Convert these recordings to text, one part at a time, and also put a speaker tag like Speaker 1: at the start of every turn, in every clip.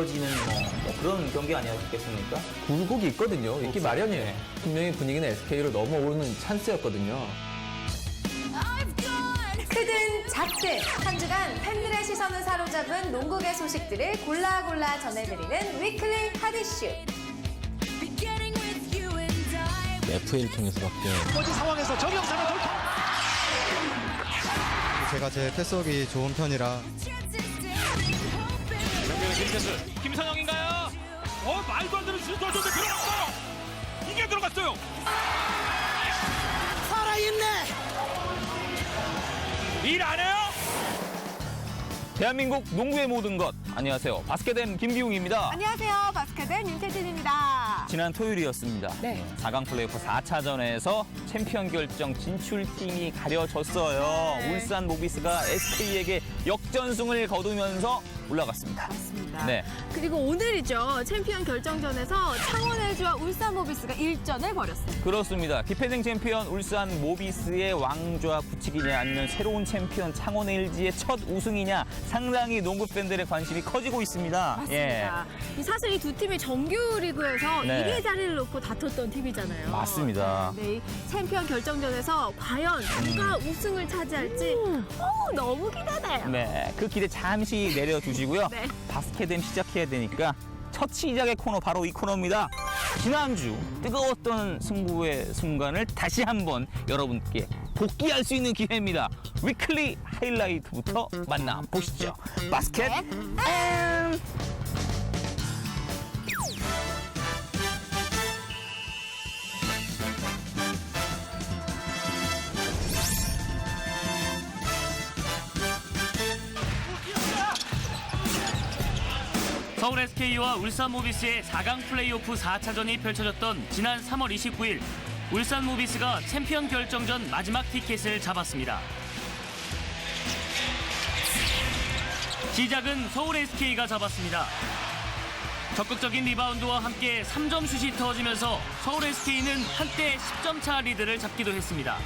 Speaker 1: 이어지는 뭐, 뭐 그런 경기 아니었겠습니까?
Speaker 2: 굴곡이 있거든요. 있기
Speaker 1: 그렇죠.
Speaker 2: 마련이에요.
Speaker 1: 네.
Speaker 2: 분명히 분위기는 SK로 넘어오는 찬스였거든요.
Speaker 3: 크든 작든 한 주간 팬들의 시선을 사로잡은 농구계 소식들을 골라 골라 전해드리는 위클리 하디슈.
Speaker 2: FA를 통해서밖에
Speaker 4: 거지 상황에서 정영상을 돌파.
Speaker 5: 제가 제 패스업이 좋은 편이라
Speaker 4: 김태수. 김선영인가요? 어 말도 안 되는 슛 던졌는데 들어갔어요. 이게 들어갔어요. 살아있네. 일 안 해요?
Speaker 1: 대한민국 농구의 모든 것. 안녕하세요. 바스켓엔 김기웅입니다.
Speaker 3: 안녕하세요. 바스켓의 윤태진입니다.
Speaker 1: 지난 토요일이었습니다.
Speaker 3: 네.
Speaker 1: 4강 플레이오프 4차전에서 챔피언 결정 진출팀이 가려졌어요.
Speaker 3: 네.
Speaker 1: 울산 모비스가 SK에게 역전승을 거두면서 올라갔습니다.
Speaker 3: 맞습니다.
Speaker 1: 네.
Speaker 3: 그리고 오늘이죠. 챔피언 결정전에서 창원 LG와 울산 모비스가 일전을 벌였습니다.
Speaker 1: 그렇습니다. 디펜딩 챔피언 울산 모비스의 왕좌 굳히기냐 아니면 새로운 챔피언 창원 LG의 첫 우승이냐 상당히 농구 팬들의 관심이 커지고 있습니다.
Speaker 3: 맞습니다. 이 사실 이 두 팀이 정규 리그에서
Speaker 1: 예. 네.
Speaker 3: 1위 자리를 놓고 다퉜던 팀이잖아요.
Speaker 1: 맞습니다.
Speaker 3: 네, 이 챔피언 결정전에서 과연 누가 우승을 차지할지 어, 너무 기대돼요.
Speaker 1: 네, 그 기대 잠시 내려두시고요.
Speaker 3: 네.
Speaker 1: 바스켓 은 시작해야 되니까 첫 시작의 코너 바로 이 코너입니다. 지난주 뜨거웠던 승부의 순간을 다시 한번 여러분께 복귀할 수 있는 기회입니다. 위클리 하이라이트부터 만나보시죠. 바스켓 앤
Speaker 6: 서울 SK와 울산 모비스의 4강 플레이오프 4차전이 펼쳐졌던 지난 3월 29일 울산 모비스가 챔피언 결정전 마지막 티켓을 잡았습니다. 시작은 서울 SK가 잡았습니다. 적극적인 리바운드와 함께 3점 슛이 터지면서 서울 SK는 한때 10점 차 리드를 잡기도 했습니다.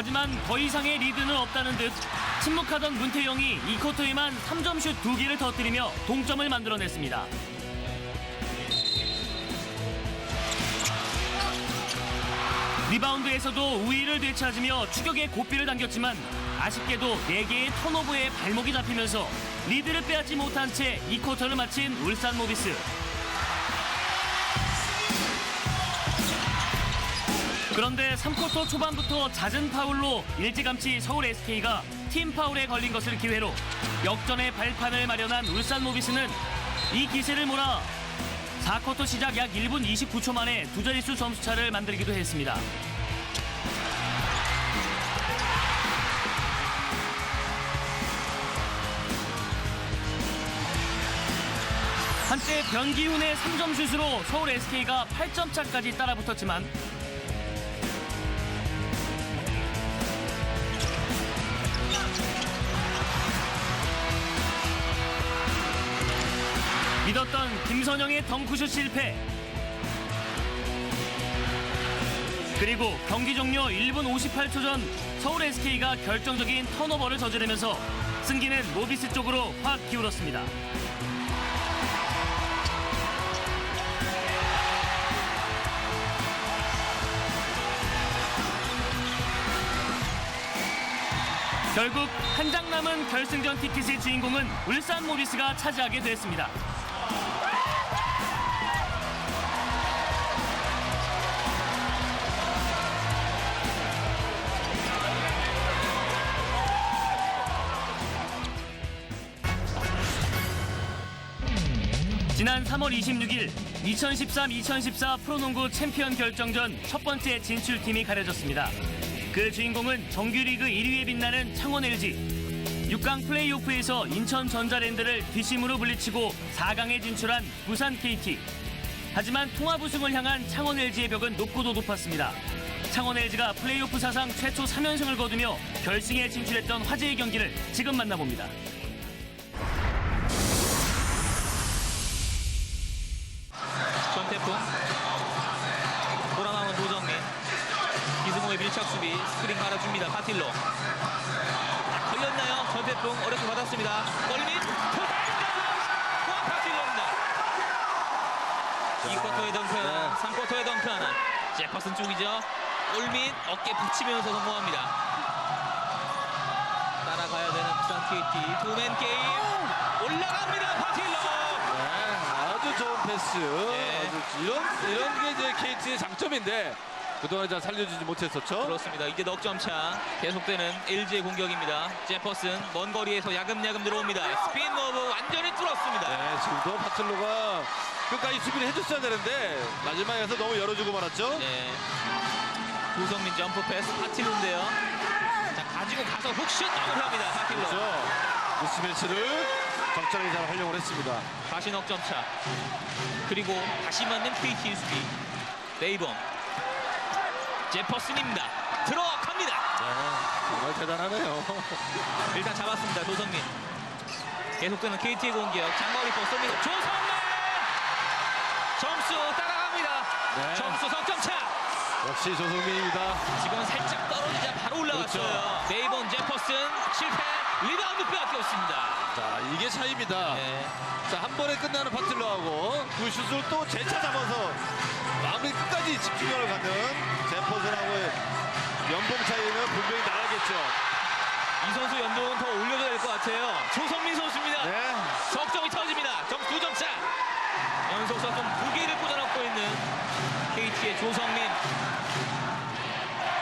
Speaker 6: 하지만 더 이상의 리드는 없다는 듯 침묵하던 문태영이 이 쿼터에만 3점 슛 2개를 터뜨리며 동점을 만들어냈습니다. 리바운드에서도 우위를 되찾으며 추격의 고삐를 당겼지만 아쉽게도 4개의 턴오버에 발목이 잡히면서 리드를 빼앗지 못한 채이 쿼터를 마친 울산 모비스. 그런데 3쿼터 초반부터 잦은 파울로 일찌감치 서울 SK가 팀 파울에 걸린 것을 기회로 역전의 발판을 마련한 울산 모비스는 이 기세를 몰아 4쿼터 시작 약 1분 29초 만에 두 자릿수 점수차를 만들기도 했습니다. 한때 변기훈의 3점 슛으로 서울 SK가 8점 차까지 따라붙었지만 믿었던 김선영의 덩크슛 실패. 그리고 경기 종료 1분 58초 전 서울 SK가 결정적인 턴오버를 저지르면서 승기는 모비스 쪽으로 확 기울었습니다. 결국 한 장 남은 결승전 티켓의 주인공은 울산 모비스가 차지하게 됐습니다. 지난 3월 26일 2013-2014 프로농구 챔피언 결정전 첫 번째 진출팀이 가려졌습니다. 그 주인공은 정규리그 1위에 빛나는 창원 LG. 6강 플레이오프에서 인천 전자랜드를 뒷심으로 물리치고 4강에 진출한 부산 KT. 하지만 통합 우승을 향한 창원 LG의 벽은 높고도 높았습니다. 창원 LG가 플레이오프 사상 최초 3연승을 거두며 결승에 진출했던 화제의 경기를 지금 만나봅니다.
Speaker 1: 전태풍 돌아나온 노정민 이승우
Speaker 5: 조성호의 밀착 수비 스크린 갈아줍니다. 파틸로. 아, 걸렸나요? 전태풍 어렵게 받았습니다. 포다입니다. 후안 파틸로입니다. 2쿼터의 덩크 하나, 3쿼터의 덩크 하나. 제퍼슨 쪽이죠. 골밑 어깨 붙이면서 성공합니다. 따라가야 되는 부산 KT 투맨 게임 올라갑니다.
Speaker 7: 아주 좋은 패스.
Speaker 5: 네.
Speaker 7: 아주 이런 이런 게 이제 KT의 장점인데 그동안 잘 살려주지 못했었죠.
Speaker 5: 그렇습니다. 이제 넉점 차 계속되는 LG의 공격입니다. 제퍼슨 먼 거리에서 야금야금 들어옵니다. 스피인 무브 완전히 뚫었습니다.
Speaker 7: 네, 지금도 파틀로가 끝까지 수비를 해줬어야 되는데 마지막에서 너무 열어주고 말았죠.
Speaker 5: 네. 조성민 점프 패스 파틸로인데요. 자 가지고 가서 훅슛 마무리합니다. 파틸로.
Speaker 7: 그렇죠. 미스매치를 적절하게 잘 활용을 했습니다.
Speaker 5: 다시 넉점 차. 그리고 다시 맞는 KT 수비. 네이범. 제퍼슨입니다. 들어갑니다.
Speaker 7: 정말 대단하네요.
Speaker 5: 일단 잡았습니다. 조성민. 계속되는 KT의 공격. 장거리 포 쏩니다. 조성민! 점수 따라갑니다.
Speaker 7: 네.
Speaker 5: 점수 석점 차.
Speaker 7: 역시 조성민입니다.
Speaker 5: 지금 살짝 떨어지자 바로 올라갔어요.
Speaker 7: 그렇죠.
Speaker 5: 네이번 제퍼슨 실패. 리바운드 빼앗겼습니다.
Speaker 7: 자, 이게 차이입니다.
Speaker 5: 네.
Speaker 7: 자, 한 번에 끝나는 파틀러하고 그 슛을 또 재차 잡아서 마무리 끝까지 집중력을 갖는 제퍼슨하고의 연봉 차이는 분명히 나가겠죠.
Speaker 5: 이 선수 연봉은 더 올려줘야 될 것 같아요. 조성민 선수입니다.
Speaker 7: 네.
Speaker 5: 석점이 터집니다. 점수 두점 차. 연속 석점 두 개를 꽂아놓고 있는 KT의 조성민.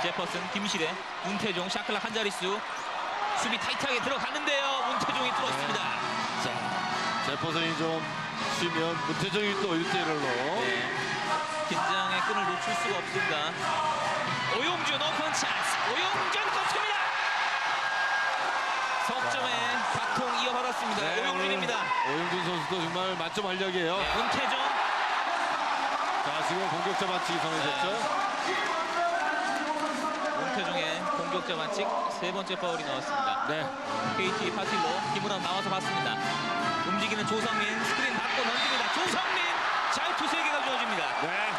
Speaker 5: 제퍼슨, 김시래, 문태종, 샤클락 한 자릿수. 수비 타이트하게 들어갔는데요. 문태종이 뚫었습니다.
Speaker 7: 자, 제퍼슨이 좀 쉬면 문태정이 또 1대1로.
Speaker 5: 네. 긴장의 끈을 놓칠 수가 없습니다. 오용준 오픈 찬스. 오용준 꽂힙니다. 석점에 박통 이어받았습니다.
Speaker 7: 네,
Speaker 5: 오용준입니다.
Speaker 7: 오영준 선수도 정말 만점 활약이에요.
Speaker 5: 네, 문태종.
Speaker 7: 자, 지금 공격자 반칙이 정해졌죠.
Speaker 5: 문 태종의 공격자 반칙 세 번째 파울이 나왔습니다.
Speaker 7: 네.
Speaker 5: KT 파틸로 김우람 나와서 봤습니다. 움직이는 조성민 스크린 받고 던집니다. 조성민 자유투 세 개가 주어집니다.
Speaker 7: 네.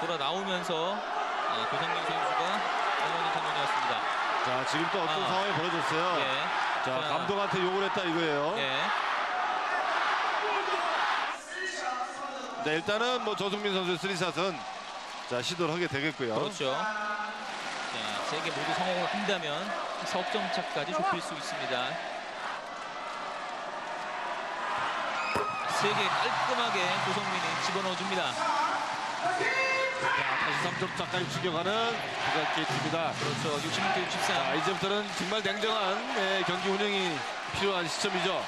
Speaker 5: 돌아 나오면서 아, 조성민 선수가 어머니 장면이었습니다.
Speaker 7: 자, 지금 또 어떤
Speaker 5: 아.
Speaker 7: 상황이 벌어졌어요.
Speaker 5: 예.
Speaker 7: 자,
Speaker 5: 자,
Speaker 7: 감독한테 욕을 했다 이거예요.
Speaker 5: 예.
Speaker 7: 네, 일단은 뭐 조성민 선수의 스리샷은 자, 시도를 하게 되겠고요.
Speaker 5: 그렇죠. 자, 세개 모두 성공을 한다면 석점 차까지 좁힐 수 있습니다. 세 개 깔끔하게 조성민이 집어넣어줍니다.
Speaker 7: 자, 다시 3점 차까지 죽여가는 부산 KT입니다.
Speaker 5: 그렇죠. 66대 63.
Speaker 7: 자, 이제부터는 정말 냉정한 예, 경기 운영이 필요한 시점이죠.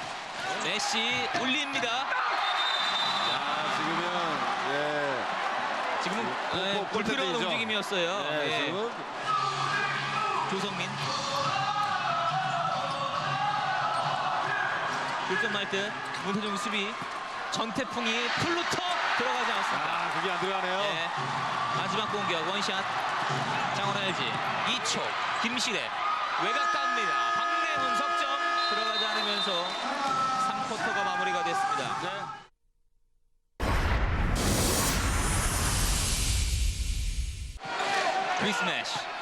Speaker 5: 메시 올립니다.
Speaker 7: 자, 지금은 예,
Speaker 5: 지금은
Speaker 7: 골-
Speaker 5: 네,
Speaker 7: 골-
Speaker 5: 불필요한
Speaker 7: 골대들이죠.
Speaker 5: 움직임이었어요.
Speaker 7: 예,
Speaker 5: 예.
Speaker 7: 지금은
Speaker 5: 조성민. 득점 말듯 문태종 수비 전태풍이 플루터 들어가지 않습니다.
Speaker 7: 아, 그게 안 들어가네요.
Speaker 5: 네. 마지막 공격 원샷 장원 LG 2초 김시래 외곽 갑니다. 박래훈 석점 들어가지 않으면서 3쿼터가 마무리가 됐습니다.
Speaker 7: 네.
Speaker 5: 크리스매시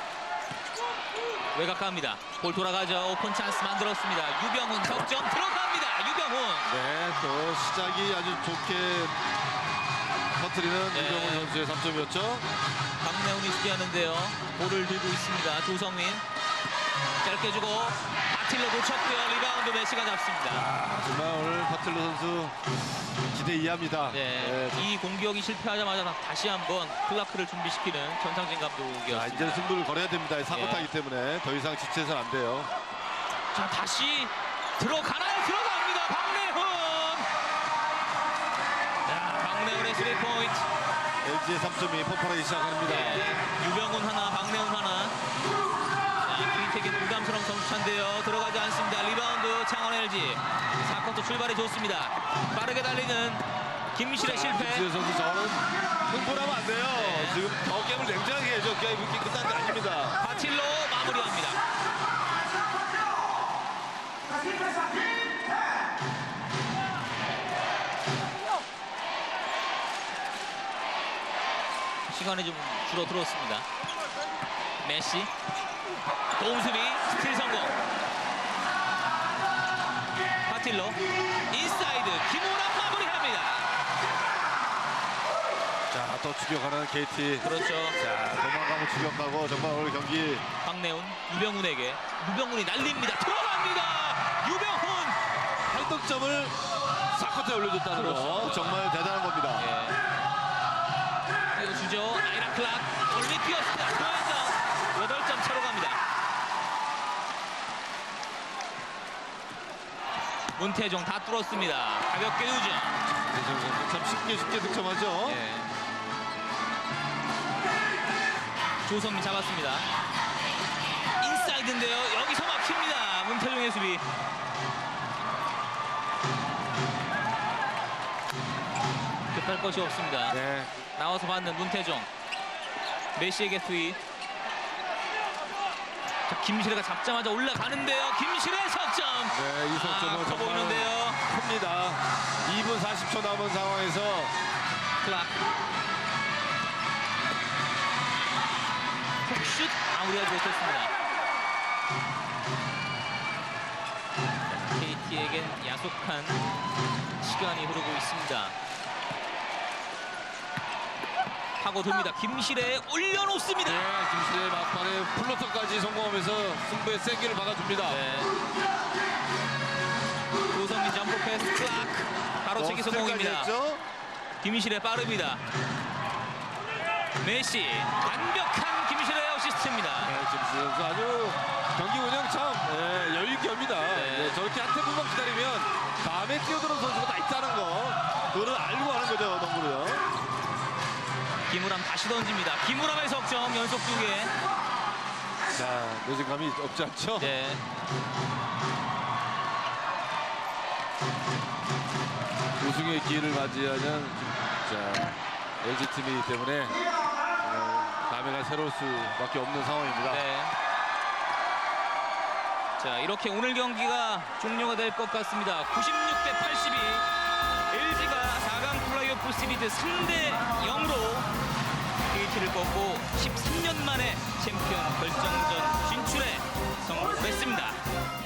Speaker 5: 외곽 갑니다. 볼 돌아가죠. 오픈 찬스 만들었습니다. 유병훈 석점 들어갑니다. 유병훈
Speaker 7: 네, 또 시작이 아주 좋게 터트리는
Speaker 5: 네.
Speaker 7: 유병훈 선수의 3점이었죠.
Speaker 5: 박래훈이 수비하는데요. 볼을 들고 있습니다. 조성민 짧게 주고 아틸로 놓쳤고요. 리바운드 메시가 잡습니다.
Speaker 7: 아, 정말 오늘 파틀러 선수 기대 이합니다.
Speaker 5: 네, 이 공격이 실패하자마자 다시 한번 클라크를 준비시키는 전상진
Speaker 7: 자,
Speaker 5: 감독이었습니다.
Speaker 7: 이제 승부를 걸어야 됩니다. 사고타기
Speaker 5: 예.
Speaker 7: 때문에 더 이상 지체해서는 안 돼요.
Speaker 5: 자, 다시 들어가나요? 들어갑니다. 박래훈. 자, 박래훈의 스리 포인트.
Speaker 7: LG의 3점이 폭발하기 시작합니다.
Speaker 5: 네, 유병훈 하나, 박래훈 하나. 자, 김태균 부담스러운 점수차인데요. 들어가지 않습니다. 리바운드 창원 LG. 4쿼터 출발이 좋습니다. 빠르게 달리는 김실의 실패.
Speaker 7: 김수현 선수 저는 흥분하면 안 돼요.
Speaker 5: 네.
Speaker 7: 지금 더 게임을 냉정하게 해야죠. 게임 이렇게 끝난 게 아닙니다.
Speaker 5: 바틸로 마무리합니다. 시간이 좀 줄어들었습니다. 메시 수비 스틸 성공. 파틸로 인사이드 김우람 마무리합니다.
Speaker 7: 자, 또 추격하는 KT.
Speaker 5: 그렇죠.
Speaker 7: 자, 도망가면 추격하고 정말 오늘 경기.
Speaker 5: 박내훈 유병훈에게 유병훈이 날립니다. 들어갑니다. 유병훈!
Speaker 7: 8득점을 4쿼터에 올려줬다는 거 정말 대단한 겁니다.
Speaker 5: 예. 띄워주죠. 아이라 클락 멀리 뛰었습니다 고현정 8점 차로 갑니다 문태종 다 뚫었습니다 가볍게
Speaker 7: 대중 선수 참 쉽게 쉽게 득점하죠.
Speaker 5: 예. 조성민 잡았습니다. 인사이드인데요. 여기서 막힙니다. 문태종의 수비. 급할 것이 없습니다.
Speaker 7: 네.
Speaker 5: 나와서 받는 문태종. 메시에게 투입. 자, 김시래가 잡자마자 올라가는데요. 김시래 석점.
Speaker 7: 네, 이 석점은
Speaker 5: 아, 커
Speaker 7: 정말
Speaker 5: 보이는데요.
Speaker 7: 큽니다. 2분 40초 남은 상황에서
Speaker 5: 클락. 훅슛 마무리하지 못했습니다. KT에겐 야속한 시간이 흐르고 있습니다. 파고듭니다. 김실에 올려놓습니다.
Speaker 7: 네, 김실의 막판에 플로터까지 성공하면서 승부의 세기를 박아줍니다.
Speaker 5: 네. 조성민 점프 패스 클락. 바로
Speaker 7: 어,
Speaker 5: 체기 성공입니다.
Speaker 7: 했죠?
Speaker 5: 김실의 빠릅니다. 메시 완벽한 김실의 어시스트입니다.
Speaker 7: 네, 김실 선수 아주 경기 운영 참 네, 여유 있게 합니다.
Speaker 5: 네.
Speaker 7: 네, 저렇게 한 템포만 기다리면 다음에 뛰어드는 선수가 다 있다는 거. 그거를 알고 하는 거죠.
Speaker 5: 김우람 다시 던집니다. 김우람의 석점 연속 두 개.
Speaker 7: 자, 내진감이 없지 않죠?
Speaker 5: 네.
Speaker 7: 우승의 기회를 맞이하는 자, LG 팀이기 때문에 어, 감회가 새로울 수밖에 없는 상황입니다.
Speaker 5: 네. 자, 이렇게 오늘 경기가 종료가 될 것 같습니다. 96 대 82. LG가 4강 플레이오프 시리즈 3대 0으로 KT를 꺾고 13년 만에 챔피언 결정전 진출에 성공했습니다.